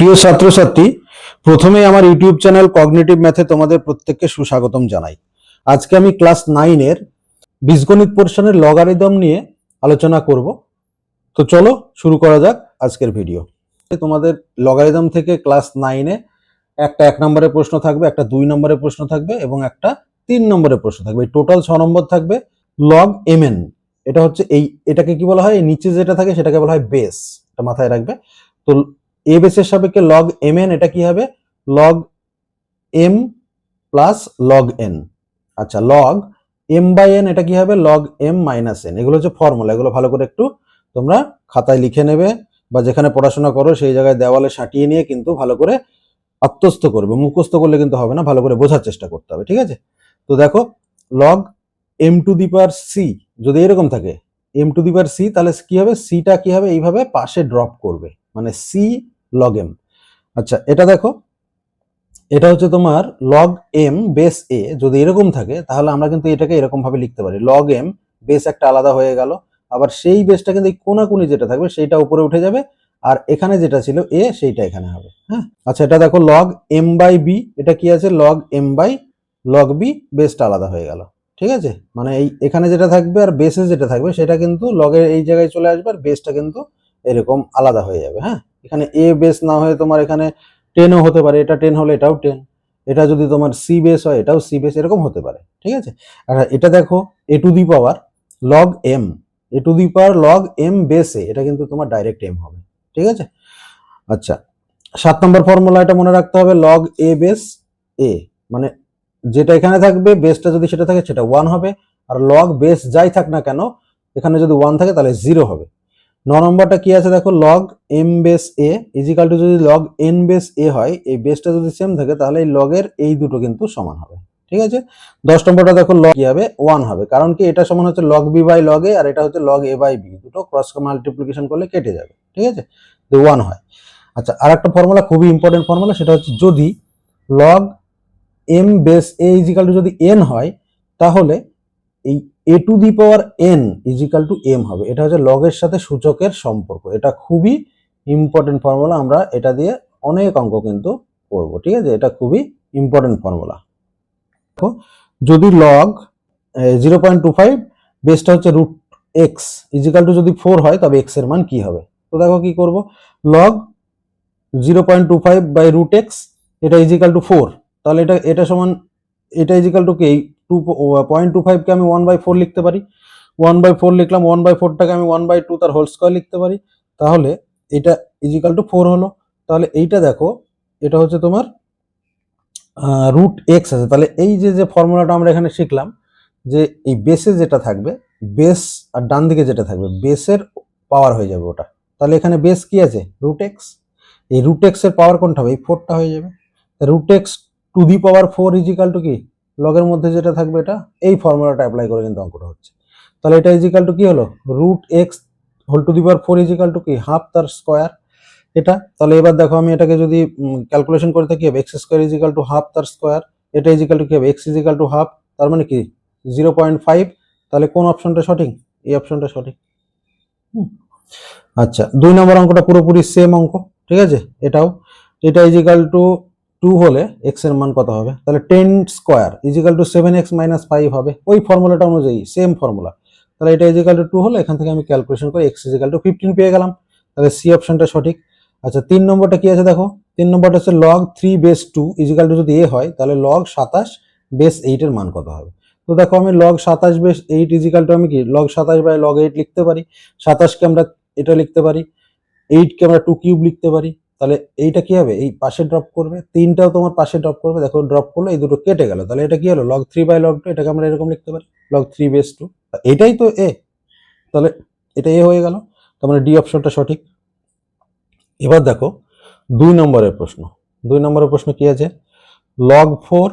প্রিয় ছাত্রছাত্রী, প্রথমেই আমার ইউটিউব চ্যানেল কগনিটিভ ম্যাথে তোমাদের প্রত্যেককে সুস্বাগতম জানাই। আজকে আমি ক্লাস নাইনের বীজগণিত পোর্শনের লগারিদম নিয়ে আলোচনা করব। তো চলো শুরু করা যাক আজকের ভিডিও। তোমাদের লগারিদম থেকে ক্লাস নাইনে একটা এক নম্বরের প্রশ্ন থাকবে, একটা দুই নম্বরের প্রশ্ন থাকবে এবং একটা তিন নম্বরের প্রশ্ন থাকবে। টোটাল ছ নম্বর থাকবে লগ এমএন এটা হচ্ছে এই, এটাকে কি বলা হয়? নিচে যেটা থাকে সেটাকে বলা হয় বেস এটা মাথায় রাখবে। তো এ বেসের সাপেক্ষে লগ এম এন এটা কি হবে? Log M plus log N আচ্ছা লগ এম বাই এন এটা কি হবে? লগ এম মাইনাস এন এগুলো হচ্ছে ফর্মুলা এগুলো ভালো করে একটু তোমরা খাতায় লিখে নেবে বা যেখানে পড়াশোনা করো সেই জায়গায় দেওয়ালে সাঁটিয়ে নিয়ে কিন্তু ভালো করে আত্মস্থ করবে। মুখস্থ করলে কিন্তু হবে না, ভালো করে বোঝার চেষ্টা করতে হবে, ঠিক আছে? তো দেখো log M to the power C যদি এরকম থাকে M to the power C তাহলে কি হবে? সিটা কি হবে? এইভাবে পাশে ড্রপ করবে। মানে সি লগ এম আচ্ছা এটা দেখো। এটা হচ্ছে তোমার লগ এম বেস এ যদি এরকম থাকে, তাহলে আমরা কিন্তু এটাকে এরকম ভাবে লিখতে পারি। লগ এম বেস একটা আলাদা হয়ে গেল। আবার সেই বেসটা কিন্তু এই কোনাকুনি যেটা থাকবে, সেইটা উপরে উঠে যাবে। আর এখানে যেটা ছিল এ সেইটা এখানে হবে। হ্যাঁ? আচ্ছা এটা দেখো লগ এম বাই বি এটা কি আছে? Log M by log B বেসটা আলাদা হয়ে গেল। ঠিক আছে? মানে এই এখানে যেটা থাকবে আর বেসে যেটা থাকবে, সেটা কিন্তু লগের এই জায়গায় চলে আসবে আর বেসটা কিন্তু এরকম আলাদা হয়ে যাবে। হ্যাঁ? এখানে এ বেস না হয়ে তোমার এখানে টেনও হতে পারে, এটা টেন হলে এটাও টেন এটা যদি তোমার সি বেস হয়, এটাও সি বেস এরকম হতে পারে, ঠিক আছে? আর এটা দেখো A to the power log M A to the power log M base এটা কিন্তু তোমার ডাইরেক্ট এম হবে, ঠিক আছে? আচ্ছা সাত নম্বর ফর্মুলা এটা মনে রাখতে হবে লগ এ বেস এ মানে যেটা এখানে থাকবে বেসটা যদি সেটা থাকে, সেটা ওয়ান হবে, আর লগ বেস যাই থাক না কেন, এখানে যদি ওয়ান থাকে, তাহলে জিরো হবে ন নম্বরটা কি আছে দেখো? Log M base A equal to যদি লগ এন বেস এ হয়, এই বেসটা যদি সেম থাকে, তাহলে এই লগের এই দুটো কিন্তু সমান হবে। ঠিক আছে? দশ নম্বরটা দেখো লগ কি হবে? ওয়ান হবে। কারণ কি? এটা সমান হচ্ছে log B by log A আর এটা হচ্ছে লগ এ বাই বি দুটো ক্রস মাল্টিপ্লিকেশন করলে কেটে যাবে। ঠিক আছে? তো ওয়ান হয়। আচ্ছা আর একটা ফর্মুলা খুবই ইম্পর্টেন্ট ফর্মুলা সেটা হচ্ছে যদি log M base A equal to যদি এন হয়, তাহলে এই A to the power N equal to M হবে। এটা হচ্ছে লগের সাথে সূচকের সম্পর্ক। এটা খুবই ইম্পর্টেন্ট ফর্মুলা আমরা এটা দিয়ে অনেক অঙ্ক কিন্তু করব, ঠিক আছে? এটা খুবই ইম্পর্টেন্ট ফর্মুলা যদি log zero point two five বেসটা হচ্ছে রুট এক্স ইজিক্যাল টু যদি ফোর হয়, তবে এক্সের মান কি হবে? তো দেখো কি করব? Log zero point two five by root X এটা ইজিক্যাল টু ফোর তাহলে এটা এটা সমান, এটা ইজিক্যাল টু কি? টু পয়েন্ট টু ফাইভকে আমি ওয়ান বাই ফোর লিখতে পারি। ওয়ান বাই ফোর লিখলাম ওয়ান বাই ফোরটাকে আমি ওয়ান বাই টু তার হোল স্কোয়ার লিখতে পারি। তাহলে এটা ইজিক্যাল টু ফোর হলো। তাহলে এইটা দেখো, এটা হচ্ছে তোমার রুট এক্স আছে। তাহলে এই যে যে ফর্মুলাটা আমরা এখানে শিখলাম, যে এই বেসে যেটা থাকবে বেস আর ডান দিকে যেটা থাকবে বেসের পাওয়ার হয়ে যাবে ওটা। তাহলে এখানে বেস কি আছে? রুট এক্স এই রুট এক্সের পাওয়ার কোনটা হবে? এই ফোরটা হয়ে যাবে। Root X to the power four equal to কি? লগের মধ্যে যেটা থাকবে এটা, এই ফর্মুলাটা অ্যাপ্লাই করে কিন্তু অঙ্কটা হচ্ছে। তাহলে এটা ইজিক্যাল টু কি হলো? Root X whole to the power four equal to কি? হাফ তার স্কোয়ার এটা। তাহলে এবার দেখো আমি এটাকে যদি ক্যালকুলেশন করে থাকি X square equal to half তার স্কোয়ার এটা ইজিক্যাল টু কি হবে? এক্স ইজিক্যাল টু হাফ তার মানে কি? জিরো পয়েন্ট ফাইভ তাহলে কোন অপশনটা সঠিক? এই অপশনটা সঠিক। আচ্ছা দুই নম্বর অঙ্কটা পুরোপুরি সেম অঙ্ক, ঠিক আছে? এটাও। এটা ইজিক্যাল টু টু হলে এক্সের মান কত হবে? তাহলে ten square equal to seven X minus five হবে। ওই ফর্মুলাটা অনুযায়ী সেম ফর্মুলা তাহলে এটা ইজিক্যাল টু টু হলে এখান থেকে আমি ক্যালকুলেশন করে এক্স ইজিক্যাল টু ফিফটিন পেয়ে গেলাম। তাহলে সি অপশনটা সঠিক। আচ্ছা তিন নম্বরটা কি আছে দেখো? তিন নম্বরটা হচ্ছে log three base two equal to যদি এ হয়, তাহলে লগ সাতাশ বেস এইটের মান কত হবে? তো দেখো আমি লগ সাতাশ বেস এইট ইজিক্যাল টু আমি কি লগ সাতাশ বাই লগ এইট লিখতে পারি? সাতাশকে আমরা এটা লিখতে পারি এইটকে আমরা টু কিউব লিখতে পারি। তাহলে এইটা কি হবে? এই পাশে ড্রপ করবে, তিনটাও তোমার পাশে ড্রপ করবে। দেখো ড্রপ করল, এই দুটো কেটে গেল। তাহলে এটা কি হলো? Log three by log two এটাকে আমরা এরকম লিখতে পারি। লগ থ্রি বেস টু এটাই তো এ তাহলে এটা এ হয়ে গেল। তার মানে ডি অপশনটা সঠিক। এবার দেখো, দুই নম্বরের প্রশ্ন। দুই নম্বরের প্রশ্ন কি আছে? Log four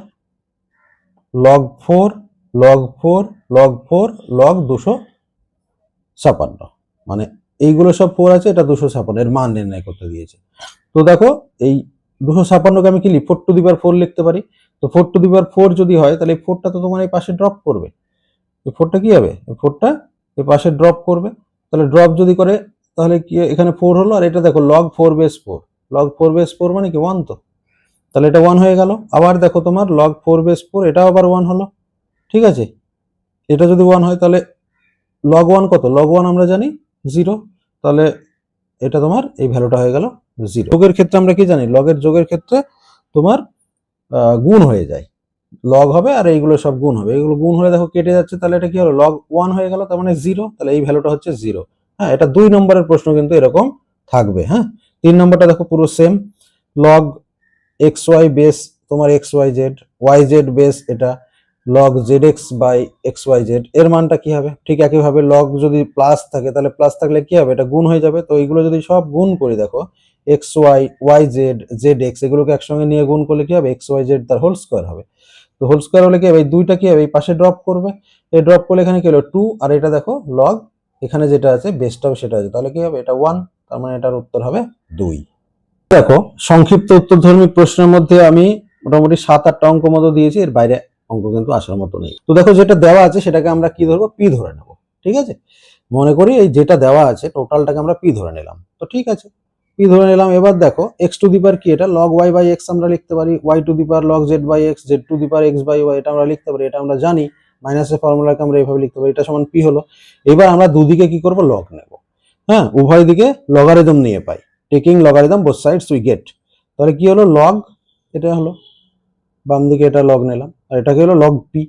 log four log four log four log দুশো ছাপান্ন। মানে এইগুলো সব ফোর আছে, এটা দুশো ছাপান্ন, এর মান নির্ণয় করতে দিয়েছে। তো দেখো, এই দুশো ছাপান্নকে আমি কি লিখি ফোর টু দিবার ফোর লিখতে পারি? তো ফোর টু দিবার ফোর যদি হয়, তাহলে এই ফোরটা তো তোমার এই পাশে ড্রপ করবে। এই ফোরটা কি হবে? এই ফোরটা এই পাশে ড্রপ করবে। তাহলে ড্রপ যদি করে, তাহলে কি এখানে ফোর হলো? আর এটা দেখো log four base four log four base four মানে কি? ওয়ান তো। তাহলে এটা ওয়ান হয়ে গেল। আবার দেখো তোমার লগ ফোর বেস ফোর এটাও আবার ওয়ান হলো। ঠিক আছে? এটা যদি ওয়ান হয়, তাহলে লগ ওয়ান কত? লগ ওয়ান আমরা জানি জিরো তাহলে এটা তোমার এই ভ্যালুটা হয়ে গেল জিরো যোগের ক্ষেত্রে আমরা কি জানি? লগের যোগের ক্ষেত্রে তোমার গুণ হয়ে যায়। লগ হবে আর এইগুলো সব গুণ হবে। এগুলো গুণ হলে দেখো কেটে যাচ্ছে, তাহলে এটা কি হলো? লগ ওয়ান হয়ে গেল, তার মানে জিরো তাহলে এই ভ্যালুটা হচ্ছে জিরো হ্যাঁ এটা দুই নম্বরের প্রশ্ন কিন্তু এরকম থাকবে হ্যাঁ? তিন নম্বরটা দেখো পুরো same log X Y base তোমার X Y Z Y Z base এটা log Z X by X Y Z এর মানটা কি হবে? ঠিক একইভাবে লগ যদি প্লাস থাকে, তাহলে প্লাস থাকলে কি হবে? এটা গুণ হয়ে যাবে। তো এইগুলো যদি সব গুণ করি, দেখো X Y Y Z Z X এগুলোকে একসঙ্গে নিয়ে গুণ করলে কি হবে? এক্স ওয়াই জেড তার হোল স্কোয়ার হবে। তো হোল স্কোয়ার হলে কি হবে? এই দুইটা কি হবে? এই পাশে ড্রপ করবে। এই ড্রপ করলে এখানে কি হলো? টু আর এটা দেখো লগ এখানে যেটা আছে বেসটাও সেটা আছে। তাহলে কি হবে? এটা ওয়ান তার মানে এটার উত্তর হবে দুই। দেখো, সংক্ষিপ্ত উত্তরধর্মী প্রশ্নের মধ্যে আমি মোটামুটি সাত আটটা অঙ্ক মতো দিয়েছি। এর বাইরে অঙ্ক কিন্তু আসার মতো নেই। তো দেখো যেটা দেওয়া আছে সেটাকে আমরা কি ধরবো? পি ধরে নেব। ঠিক আছে? মনে করি এই যেটা দেওয়া আছে টোটালটাকে আমরা পি ধরে নিলাম। তো ঠিক আছে। পি ধরে নিলাম। এবার দেখো এক্স টু দি পার কি এটা? লগ ওয়াই বাই এক্স আমরা লিখতে পারি Y to the power log Z by X Z to the power X by Y এটা আমরা লিখতে পারি, এটা আমরা জানি। মাইনাসের ফর্মুলাকে আমরা এইভাবে লিখতে পারি, এটা সমান পি হলো। এবার আমরা দুদিকে কি করব? লগ নেব। হ্যাঁ উভয় দিকে লগারিদম নিয়ে পাই। Taking logarithm both sides we get তাহলে কি হলো? লগ এটা হলো। বাম দিকে এটা লগ নিলাম। আর এটাকে হলো লগ পি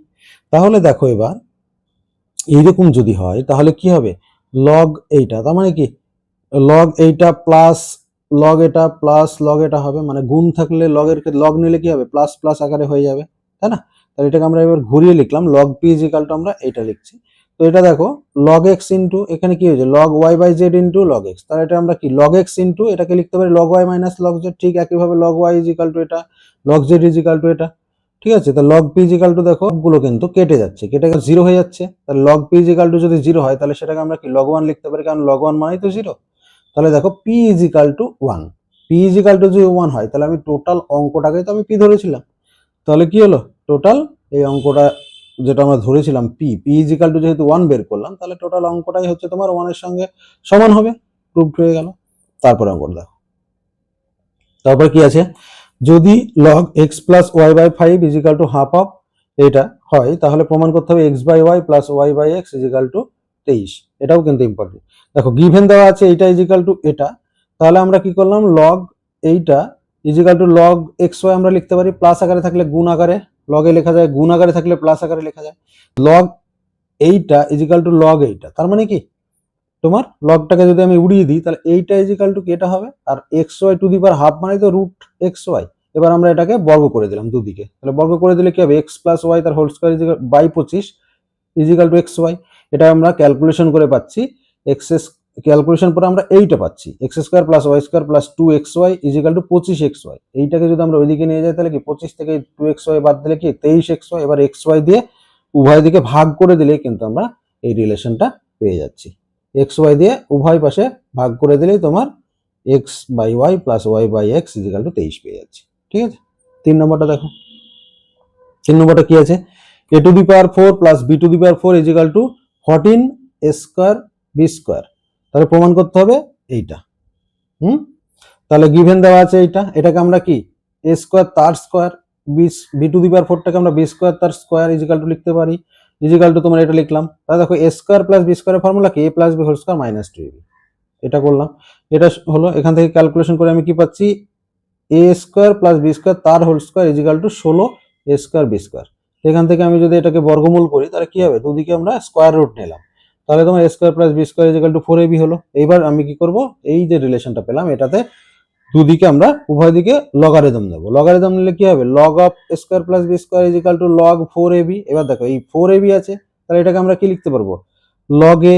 তাহলে দেখো এবার, এইরকম যদি হয়, তাহলে কি হবে? লগ এইটা, তার মানে কি? লগ এইটা প্লাস লগ এটা প্লাস লগ এটা হবে মানে গুণ থাকলে লগের লগ নিলে কি হবে? প্লাস প্লাস আকারে হয়ে যাবে, তাই না? তাহলে এটাকে আমরা এবার ঘুরিয়ে লিখলাম লগ পি ইজিক্যালটা আমরা এটা লিখছি। তো এটা দেখো লগ এক্স ইন্টু এখানে কি হয়েছে? Log Y by Z into log X তাহলে এটা আমরা কি? লগ এক্স ইন্টু এটাকে লিখতে পারি log Y minus log Z ঠিক একইভাবে লগ ওয়াই ইজিক্যাল টু এটা লগ জেড ইজিক্যাল টু এটা। ঠিক আছে? তো লগ পি ইজিক্যাল টু দেখো গুলো কিন্তু কেটে যাচ্ছে। কেটে গেলে জিরো হয়ে যাচ্ছে। তাহলে লগ পি ইজিক্যাল টু যদি জিরো হয়, তাহলে সেটাকে আমরা কি লগ ওয়ান লিখতে পারি? কারণ লগ ওয়ান মানেই তো জিরো তাহলে দেখো p equal to one p equal to যদি ওয়ান হয়, তাহলে আমি টোটাল অঙ্কটাকে তো আমি পি ধরেছিলাম। তাহলে কি হলো? টোটাল এই অঙ্কটা যেটা আমরা ধরেছিলাম পি পি ইজিক্যাল টু যেহেতু ওয়ান বের করলাম, তাহলে টোটাল অঙ্কটাই হচ্ছে তোমার ওয়ানের সঙ্গে সমান হবে। প্রুভড হয়ে গেল। তারপরে অঙ্কটা দেখো। তারপর কি আছে? যদি log x plus y by five equal to half of এটা হয়, তাহলে প্রমাণ করতে হবে x by y plus y by x equal to তেইশ। এটাও কিন্তু ইম্পর্টেন্ট দেখো গিভেন দেওয়া আছে এইটা ইজিক্যাল টু এটা, তাহলে আমরা কি করলাম? লগ এইটা equal to log x y আমরা লিখতে পারি প্লাস আকারে থাকলে গুণ আকারে লগে লেখা যায়, গুণ আকারে থাকলে প্লাস আকারে লেখা যায়। লগ এইটা ইজিক্যাল টু লগ এইটা, তার মানে কি? তোমার লগটাকে যদি আমি উড়িয়ে দিই, তাহলে এইটা ইজিক্যাল টু কি এটা হবে? আর x y to the power half মানে তো রুট এক্স ওয়াই এবার আমরা এটাকে বর্গ করে দিলাম দুদিকে। তাহলে বর্গ করে দিলে কি হবে? এক্স প্লাস ওয়াই তার হোল স্কোয়ার ইজিক্যাল বাই পঁচিশ ইজিক্যাল টু এক্স ওয়াই এটা আমরা ক্যালকুলেশন করে পাচ্ছি। এক্স ক্যালকুলেশন পরে আমরা এইটা পাচ্ছি। X square plus y square plus two x y equal to পঁচিশ এক্স ওয়াই এইটাকে যদি আমরা ওইদিকে নিয়ে যাই, তাহলে কি পঁচিশ থেকে টু এক্স ওয়াই বাদ দিলে কি? তেইশ এক্স ওয়াই এবার এক্স ওয়াই দিয়ে উভয় দিকে ভাগ করে দিলে কিন্তু আমরা এই রিলেশনটা পেয়ে যাচ্ছি। এক্স ওয়াই দিয়ে উভয় পাশে ভাগ করে দিলেই তোমার x by y plus y by x equal to তেইশ পেয়ে যাচ্ছি। ঠিক আছে? তিন নম্বরটা দেখো। তিন নম্বরটা কি আছে? A to the power four plus b to the power four equal to fourteen a square b square তাহলে প্রমাণ করতে হবে এইটা। হুম? তাহলে গিভেন দেওয়া আছে এইটা। এটাকে আমরা কি? এ স্কোয়ার তার square b b to the power ফোরটাকে আমরা বি স্কোয়ার তার স্কোয়ার ইজিক্যাল টু লিখতে পারি। ইজিক্যাল টু তোমার এটা লিখলাম। তাহলে দেখো এ স্কোয়ার প্লাস বি স্কোয়ারের ফর্মুলা কি? A plus b whole square minus two এটা করলাম। এটা হলো, এখান থেকে ক্যালকুলেশন করে আমি কি পাচ্ছি? A square plus b square তার হোল স্কোয়ার ইজিক্যাল টু ষোলো এ স্কোয়ার বি স্কোয়ার এখান থেকে আমি যদি এটাকে বর্গমূল করি, তাহলে কি হবে? দুদিকে আমরা স্কোয়ার রুট নিলাম। তাহলে তোমার a square plus b square equal to four a b হলো। এইবার আমি কি করব? এই যে রিলেশনটা পেলাম, এটাতে দুদিকে আমরা উভয় দিকে লগারিদম নেব। লগারিদম নিলে কি হবে? Log of square plus b square equal to log four a b এবার দেখো, এই ফোর এবি আছে, তাহলে এটাকে আমরা কি লিখতে পারব? Log a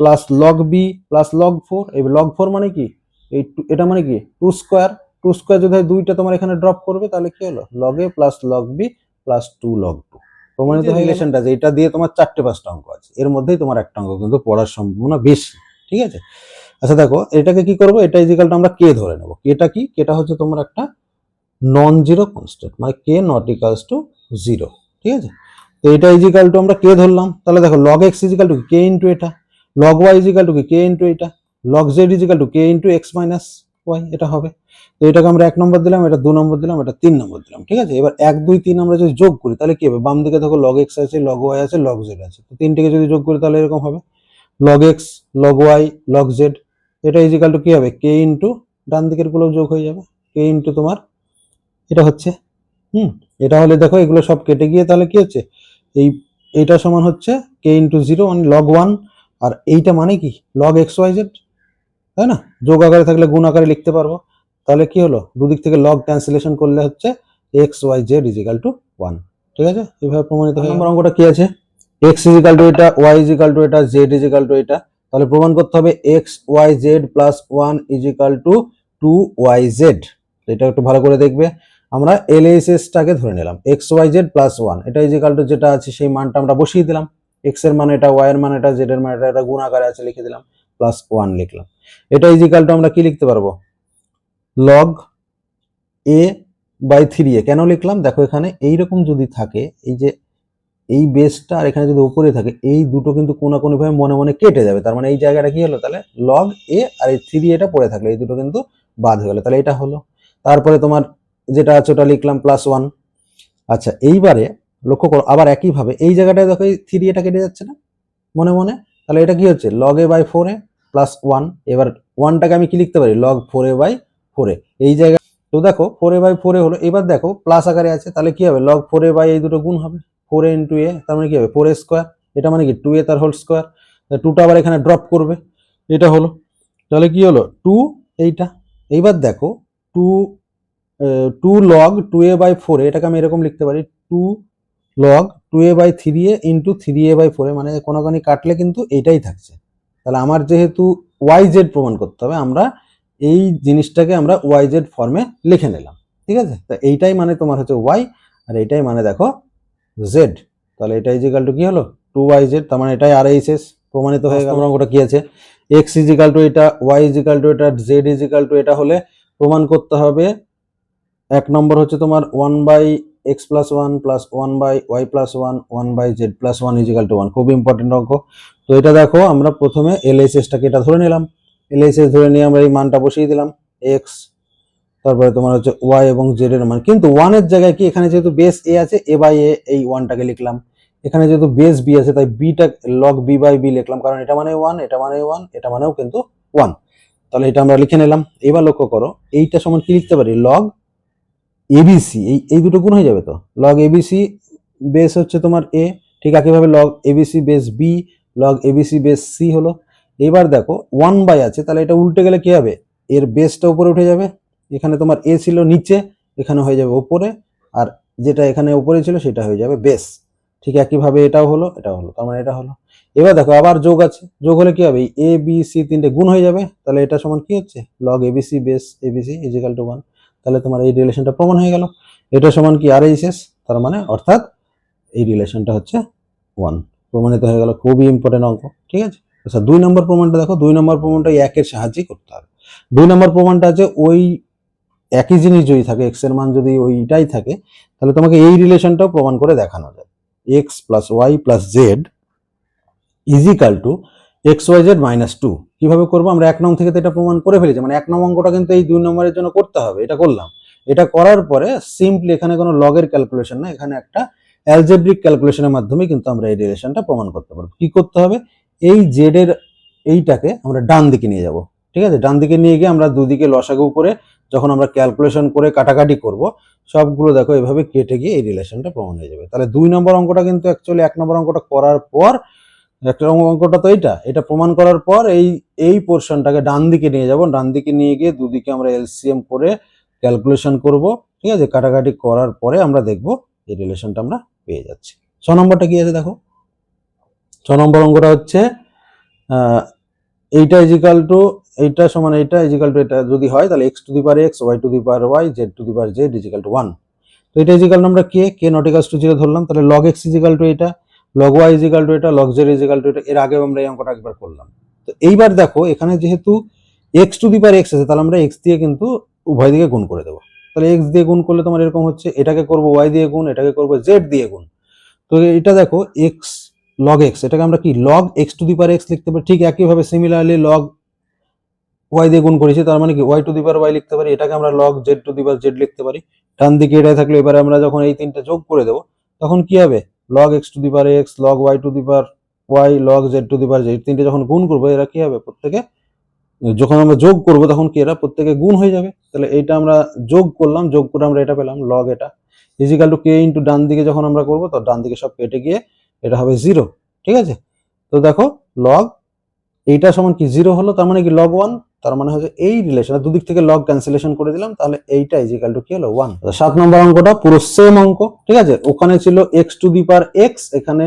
plus log b plus log four এই লগ ফোর মানে কি? এই এটা মানে কি? টু স্কোয়ার টু স্কোয়ার যদি হয় দুইটা তোমার এখানে ড্রপ করবে, তাহলে কি হলো? Log a plus log b plus two log two প্রমাণিত যে রিলেশনটা যে এটা দিয়ে তোমার চারটে পাঁচটা অঙ্ক আছে। এর মধ্যেই তোমার একটা অঙ্ক কিন্তু পড়ার সম্ভাবনা বেশি, ঠিক আছে? আচ্ছা দেখো, এটাকে কি করব? এটা ইজিক্যালটা আমরা কে ধরে নেব? কেটা কি? কেটা হচ্ছে তোমার একটা নন জিরো কনস্ট্যান্ট মানে k not equals to zero ঠিক আছে? তো এটা ইজিক্যাল টু আমরা কে ধরলাম? তাহলে দেখো log x equal to k into এটা log y equal to k into এটা log z equal to k into x minus y এটা হবে। তো এটাকে আমরা এক নম্বর দিলাম, এটা দু নম্বর দিলাম, এটা তিন নম্বর দিলাম, ঠিক আছে? এবার এক, দুই, তিন আমরা যদি যোগ করি, তাহলে কি হবে? বাম দিকে দেখো লগ এক্স আছে লগ ওয়াই আছে লগ জেড আছে। তো তিনটেকে যদি যোগ করি, তাহলে এরকম হবে। Log x log y log z এটা ইজিক্যাল টু কি হবে? কে ইন্টু ডান দিকেরগুলো যোগ হয়ে যাবে। কে ইন্টু তোমার এটা হচ্ছে হুম? এটা হলে দেখো এগুলো সব কেটে গিয়ে তাহলে কি হচ্ছে? এই এইটা সমান হচ্ছে কে ইন্টু জিরো মানে লগ ওয়ান আর এইটা মানে কি? লগ এক্স ওয়াই জেড তাই না? যোগ আকারে থাকলে গুণ আকারে লিখতে পারব। তাহলে কি হলো? দুদিক থেকে লগ ক্যান্সেলেশন করলে হচ্ছে x y z equal to one ঠিক আছে? এভাবে প্রমাণিত হয় নম্বর অঙ্কটা কি আছে? এক্স ইজিক্যাল টু এটা ওয়াই ইজিক্যাল টু এটা জেড ইজিক্যাল টু এটা। তাহলে প্রমাণ করতে হবে x y z plus one equal to two y z এটা একটু ভালো করে দেখবে। আমরা এলএসএস টাকে ধরে নিলাম। X y z plus one এটা ইজিক্যাল টু যেটা আছে, সেই মানটা আমরা বসিয়ে দিলাম। এক্সের মান এটা ওয়াই এর মান এটা জেড এর মান এটা এটা গুণ আকারে আছে লিখে দিলাম। প্লাস ওয়ান লিখলাম। এটা ইজিক্যাল টু আমরা কি লিখতে পারব? Log a by three a কেন লিখলাম? দেখো এখানে এইরকম যদি থাকে, এই যে এই বেসটা আর এখানে যদি উপরে থাকে, এই দুটো কিন্তু কোনো ভাবে মনে মনে কেটে যাবে। তার মানে এই জায়গাটা কি হলো? তাহলে লগ এ আর এই থ্রি এটা পড়ে থাকলে। এই দুটো কিন্তু বাদ হয়ে গেলো। তাহলে এটা হলো। তারপরে তোমার যেটা আছে ওটা লিখলাম প্লাস ওয়ান আচ্ছা এইবারে লক্ষ্য করো, আবার একইভাবে এই জায়গাটায় দেখো এই থ্রি এটা কেটে যাচ্ছে না? মনে মনে? তাহলে এটা কি হচ্ছে? Log a by four a plus one এবার ওয়ানটাকে আমি কি লিখতে পারি? Log four a by four a এই জায়গায় তো দেখো four a by four a হলো, এবার দেখো প্লাস আকারে আছে, তাহলে কি হবে? লগ ফোর এ বাই এই দুটো গুণ হবে। ফোর এ ইন্টু এ তার মানে কি হবে? ফোর এ স্কোয়ার এটা মানে কি? টু এ তার হোল স্কোয়ার টুটা আবার এখানে ড্রপ করবে। এটা হলো। তাহলে কি হলো? টু এইটা, এইবার দেখো two two log two a by four এটাকে আমি এরকম লিখতে পারি two log two a by three a into three a by four মানে কোনোখানি কাটলে কিন্তু এইটাই থাকছে। তাহলে আমার যেহেতু ওয়াই জেড প্রমাণ করতে হবে, আমরা এই জিনিসটাকে আমরা ওয়াই জেড ফর্মে লিখে নিলাম। ঠিক আছে? তা এইটাই মানে তোমার হচ্ছে ওয়াই আর এইটাই মানে দেখো জেড তাহলে এটা ইজিক্যাল টু কি হলো? টু ওয়াই জেড তার মানে এটাই আর এইচ এস প্রমাণিত হয়ে গেল। অঙ্কটা কি আছে? এক্স ইজিক্যাল টু এটা ওয়াই ইজিক্যাল টু এটা জেড ইজিক্যাল টু এটা হলে প্রমাণ করতে হবে। এক নম্বর হচ্ছে তোমার one by x plus one plus one by y plus one one by z plus one equal to one খুব ইম্পর্টেন্ট অঙ্ক। তো এটা দেখো আমরা প্রথমে এলএসএসটাকে এটা ধরে নিলাম। এলএসএস ধরে নিয়ে আমরা এই মানটা বসিয়ে দিলাম। এক্স তারপরে তোমার হচ্ছে ওয়াই এবং জেড এর মান। কিন্তু ওয়ানের জায়গায় কি এখানে যেহেতু বেস এ আছে এ বাই এ এই ওয়ানটাকে লিখলাম। এখানে যেহেতু বেস বি আছে, তাই beta log B by B লিখলাম, কারণ এটা মানে ওয়ান এটা মানে ওয়ান এটা মানেও কিন্তু ওয়ান তাহলে এটা আমরা লিখে নিলাম। এবার লক্ষ্য করো, এইটা সমান কি লিখতে পারি? লগ এবিসি এই এই দুটো গুণ হয়ে যাবে তো? লগ এবিসি বেস হচ্ছে তোমার এ ঠিক একইভাবে log a b c base b log a b c base c হলো। এবার দেখো ওয়ান বাই আছে, তাহলে এটা উল্টে গেলে কি হবে? এর বেসটা উপরে উঠে যাবে। এখানে তোমার এ ছিল নিচে, এখানে হয়ে যাবে উপরে, আর যেটা এখানে উপরে ছিল সেটা হয়ে যাবে বেস ঠিক একইভাবে এটাও হলো এটাও হলো, তার মানে এটা হলো। এবার দেখো, আবার যোগ আছে। যোগ হলে কি হবে? এ বি সি তিনটে গুণ হয়ে যাবে। তাহলে এটা সমান কি হচ্ছে? Log a b c base a b c equal to one তাহলে তোমার এই রিলেশনটা প্রমাণ হয়ে গেল। এটা সমান কি? আর এইচ এস তার মানে অর্থাৎ এই রিলেশনটা হচ্ছে ওয়ান প্রমাণিত হয়ে গেল, খুবই ইম্পর্টেন্ট অঙ্ক। ঠিক আছে? আচ্ছা দুই নম্বর প্রমাণটা দেখো, দুই নম্বর প্রমাণটা একের সাহায্যেই করতে হবে। দুই নম্বর প্রমাণটা আছে ওই একই জিনিস যদি থাকে এক্সের মান যদি ওইটাই থাকে, তাহলে তোমাকে এই রিলেশনটাও প্রমাণ করে দেখানো যায়। X plus y plus z equal to x y z minus two কীভাবে করব? আমরা এক নং থেকে তো এটা প্রমাণ করে ফেলেছি। মানে এক নং অঙ্কটা কিন্তু এই দুই নম্বরের জন্য করতে হবে, এটা করলাম। এটা করার পরে সিম্পলি এখানে কোনো লগের ক্যালকুলেশন না, এখানে একটা অ্যালজেব্রিক ক্যালকুলেশনের মাধ্যমে কিন্তু আমরা এই রিলেশনটা প্রমাণ করতে পারব। কি করতে হবে? এই জেডের এইটাকে আমরা ডান দিকে নিয়ে যাব। ঠিক আছে? ডান দিকে নিয়ে গিয়ে আমরা দুদিকে লসাগু করে যখন আমরা ক্যালকুলেশন করে কাটাকাটি করব, সবগুলো দেখো এভাবে কেটে গিয়ে এই রিলেশনটা প্রমাণ হয়ে যাবে। তাহলে দুই নম্বর অঙ্কটা কিন্তু অ্যাকচুয়ালি এক নম্বর অঙ্কটা করার পর, একটা অঙ্কটা তো এইটা, এটা প্রমাণ করার পর এই এই পোর্শনটাকে ডান দিকে নিয়ে যাব। ডান দিকে নিয়ে গিয়ে দুদিকে আমরা এলসিএম করে ক্যালকুলেশন করব, ঠিক আছে? কাটাকাটি করার পরে আমরা দেখব এই রিলেশনটা আমরা পেয়ে যাচ্ছি। ছ নম্বরটা কি আছে দেখো? ছ নম্বর অঙ্কটা হচ্ছে এইটা ইজিক্যাল টু এইটা সমান এইটা ইজিক্যাল টু এটা যদি হয়, তাহলে x to the power x y to the power y z to the power z equal to one তো এটা ইজিক্যাল আমরা কে কে নটিকাস টু জিরো ধরলাম, তাহলে লগ এক্স ইজিক্যাল টু এটা লগ ওয়াই ইজিক্যাল টু এটা লগ জেড ইজিক্যাল টু এটা, এর আগেও আমরা এই অঙ্কটা একবার করলাম। তো এইবার দেখো, এখানে যেহেতু x to the power x আছে, তাহলে আমরা এক্স দিয়ে কিন্তু উভয় দিকে গুণ করে দেবো। তাহলে এক্স দিয়ে গুণ করলে তোমার এরকম হচ্ছে, এটাকে করব ওয়াই দিয়ে গুণ, এটাকে করব জেড দিয়ে গুণ। তো এটা দেখো এক্স লগ এক্স এটাকে আমরা কি log x to the power x লিখতে পারি, ঠিক একইভাবে সিমিলারলি লগ ওয়াই দিয়ে গুণ করেছি, তার মানে কি? Y to the power y লিখতে পারি, এটাকে আমরা log z to the power z লিখতে পারি। ডান দিকে এটা থাকলে এবারে আমরা যখন এই তিনটা যোগ করে দেবো, তখন কি হবে? Log x to the power x log y to the power y log z to the power z তিনটে যখন গুণ করব, এরা কি হবে? প্রত্যেকে, যখন আমরা যোগ করব, তখন কি এরা প্রত্যেকে গুণ হয়ে যাবে। তাহলে এইটা আমরা যোগ করলাম, যোগ করে আমরা এটা পেলাম লগ এটা। ইজিক্যাল টু কে ইন্টু ডান দিকে যখন আমরা করব, তো ডান দিকে সব কেটে গিয়ে এটা হবে জিরো ঠিক আছে? তো দেখো লগ এইটা সমান কি? জিরো হলো, তার মানে কি? লগ ওয়ান তার মানে হচ্ছে এই রিলেশন দুদিক থেকে লগ ক্যান্সেলেশন করে দিলাম, তাহলে এইটা ইজিক্যাল টু কি হলো? ওয়ান সাত নম্বর অঙ্কটা পুরো সেম অঙ্ক, ঠিক আছে? ওখানে ছিল X to the power X এখানে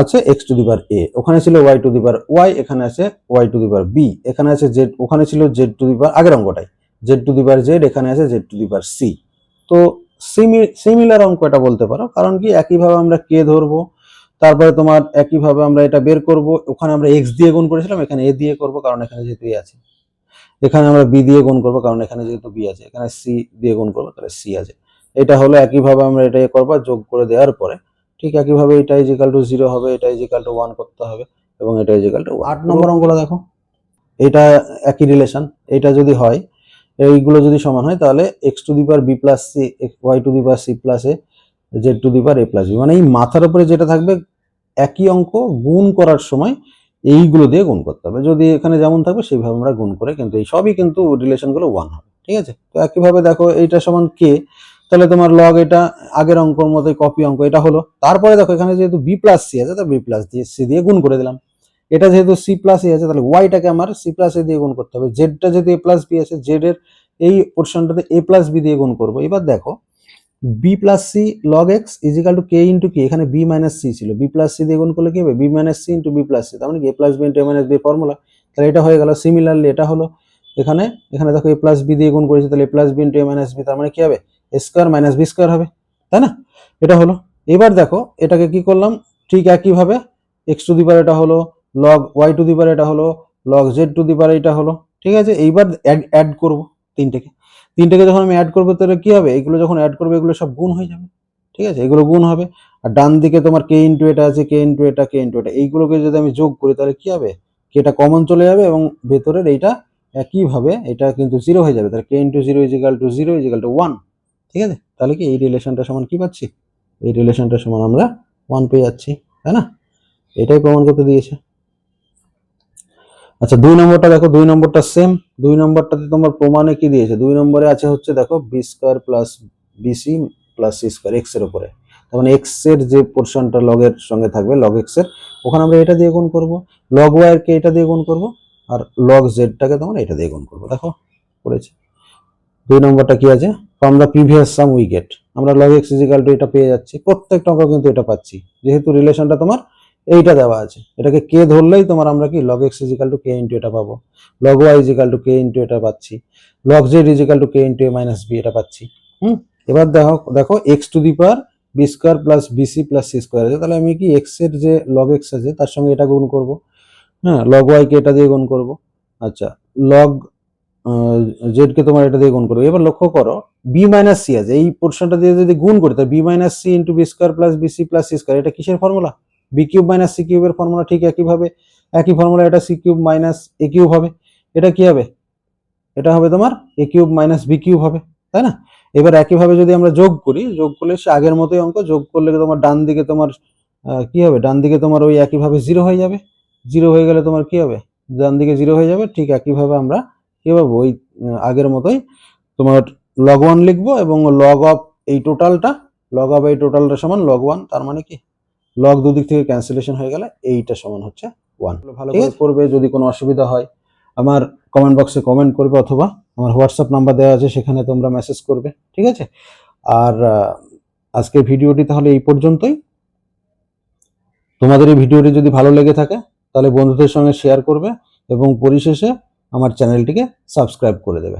আছে X to the power A ওখানে ছিল Y to the power Y এখানে আছে Y to the power B এখানে আছে জেড ওখানে ছিল জেড টু দি পার আগের অঙ্কটাই z to the power z এখানে আছে z to the power c তো সিমিলার অঙ্ক এটা বলতে পারো, কারণ কি একইভাবে আমরা কে ধরবো? তারপরে তোমার একইভাবে আমরা এটা বের করব। ওখানে আমরা এক্স দিয়ে গুণ করেছিলাম এখানে এ দিয়ে করব কারণ এখানে যেহেতু এ আছে। এখানে আমরা বি দিয়ে গুণ করব কারণ এখানে যেহেতু বি আছে। এখানে সি দিয়ে গুণ করব তাহলে সি আছে। এটা হলো একইভাবে আমরা এটা এ করব যোগ করে দেওয়ার পরে। ঠিক একইভাবে এটা ইজিক্যাল টু জিরো হবে এটা ইজিক্যাল টু ওয়ান করতে হবে এবং এটা ইজিক্যাল টু আট নম্বর অঙ্কটা দেখো। এটা একই রিলেশন এটা যদি হয় এইগুলো যদি সমান হয় তাহলে x to the power b plus c y to the power c plus a z to the power a plus b মানে এই মাথার উপরে যেটা থাকবে, একই অঙ্ক গুণ করার সময় এইগুলো দিয়ে গুণ করতে হবে। যদি এখানে যেমন থাকবে, সেইভাবে আমরা গুণ করে কিন্তু এই সবই কিন্তু রিলেশনগুলো ওয়ান হবে, ঠিক আছে? তো একইভাবে দেখো, এইটা সমান কে তাহলে তোমার লগ এটা আগের অঙ্কর মতোই কপি অঙ্ক, এটা হলো। তারপরে দেখো, এখানে যেহেতু বি প্লাস সি আছে, তো বি প্লাস দিয়ে সি দিয়ে গুণ করে দিলাম। এটা যেহেতু সি প্লাস এ আছে, তাহলে ওয়াইটাকে আমার সি প্লাস এ দিয়ে গুণ করতে হবে। জেডটা যেহেতু এ প্লাস বি আছে জেড এর এই পোর্শনটাতে এ প্লাস বি দিয়ে গুণ করব। এবার দেখো b plus c log x equal to k into k এখানে বি মাইনাস সি ছিল। বি প্লাস সি দিয়ে গুণ করলে কি হবে? B minus c into b plus c তার মানে a plus b into a minus b formula তাহলে এটা হয়ে গেল। সিমিলারলি এটা হলো এখানে এখানে দেখো এ প্লাস বি দিয়ে গুণ করেছি, তাহলে a plus b into a minus b তার মানে কি হবে? A square minus b square হবে, তাই না? এটা হলো। এবার দেখো, এটাকে কি করলাম? ঠিক একইভাবে এক্স টু দি পার এটা হলো log y to the power এটা হলো log z to the power এটা হলো, ঠিক আছে? এইবার অ্যাড করব তিনটেকে। তিনটেকে যখন আমি অ্যাড করব, তাহলে কি হবে? এগুলো যখন অ্যাড করব, এগুলো সব গুণ হয়ে যাবে। ঠিক আছে? এগুলো গুণ হবে। আর ডান দিকে তোমার কে ইন্টু এটা আছে কে ইন্টু এটা কে ইন্টু এটা। এইগুলোকে যদি আমি যোগ করি, তাহলে কি হবে? কেটা কমন চলে যাবে এবং ভেতরের এইটা একইভাবে, এটা কিন্তু জিরো হয়ে যাবে। তাহলে k into zero equal to zero equal to one ঠিক আছে? তাহলে কি? এই রিলেশনটা সমান কি পাচ্ছি? এই রিলেশনটা সমান আমরা ওয়ান পেয়ে যাচ্ছি। তাই না? এটাই প্রমাণ করতে দিয়েছে। আচ্ছা দুই নম্বরটা দেখো, দুই নম্বরটা সেম দুই নম্বরটাতে তোমার প্রমাণে কি দিয়েছে? দুই নম্বরে আছে হচ্ছে, দেখো b square plus b c plus c square এক্সের উপরে। তার মানে এক্সের যে পোর্শনটা লগের সঙ্গে থাকবে লগ এক্সের, ওখানে আমরা এটা দিয়ে গুণ করব। লগ ওয়াই এর কে এটা দিয়ে গুণ করব, আর লগ জেডটাকে তোমার এটা দিয়ে গুণ করব। দেখো, করেছে। দুই নম্বরটা কি আছে? From the previous sum we get আমরা লগ এক্স ইজিক্যাল টু এটা পেয়ে যাচ্ছি, প্রত্যেকটা অঙ্ক কিন্তু এটা পাচ্ছি। যেহেতু রিলেশনটা তোমার এইটা দেওয়া আছে। এটাকে কে ধরলেই তোমার আমরা কি? Log x equal to k into এটা পাবো। Log y equal to k into এটা পাচ্ছি। Log z equal to k into a minus b এটা পাচ্ছি। হুম? এবার দেখো দেখো x to the power b square plus b c plus c square আছে। তাহলে আমি কি এক্সের যে লগ এক্স আছে, তার সঙ্গে এটা গুণ করব? হ্যাঁ লগ ওয়াই কে এটা দিয়ে গুণ করব। আচ্ছা লগ জেড কে তোমার এটা দিয়ে গুণ করব। এবার লক্ষ্য করো বি মাইনাস সি আছে। এই পোর্শনটা দিয়ে যদি গুণ করি, তাহলে b minus c into b square plus b c plus c square এটা কিসের formula b cube minus c কিউবের ফর্মুলা ঠিক একইভাবে, একই ফর্মুলা এটা c cube minus a cube হবে। এটা কি হবে? এটা হবে তোমার a cube minus b cube হবে, তাই না? এবার একইভাবে যদি আমরা যোগ করি, যোগ করলে সে আগের মতোই অঙ্ক, যোগ করলে তোমার ডান দিকে তোমার কি হবে? ডান দিকে তোমার ওই একইভাবে জিরো হয়ে যাবে। জিরো হয়ে গেলে তোমার কি হবে? ডান দিকে জিরো হয়ে যাবে, ঠিক একইভাবে আমরা কি পাবো? ওই আগের মতোই তোমার লগ ওয়ান লিখব এবং লগ অফ এই টোটালটা লগ অফ এই টোটালটা সমান লগ ওয়ান তার মানে কি? লগ দুদিক থেকে ক্যান্সেলেশন হয়ে গেলে এইটা সমান হচ্ছে ওয়ান ভালো করে করবে যদি কোনো অসুবিধা হয় আমার কমেন্ট বক্সে কমেন্ট করবে অথবা আমার হোয়াটসঅ্যাপ নাম্বার দেওয়া আছে সেখানে তোমরা মেসেজ করবে ঠিক আছে? আর আজকের ভিডিওটি তাহলে এই পর্যন্তই। তোমাদের এই ভিডিওটি যদি ভালো লেগে থাকে তাহলে বন্ধুদের সঙ্গে শেয়ার করবে এবং পরিশেষে আমার চ্যানেলটিকে সাবস্ক্রাইব করে দেবে।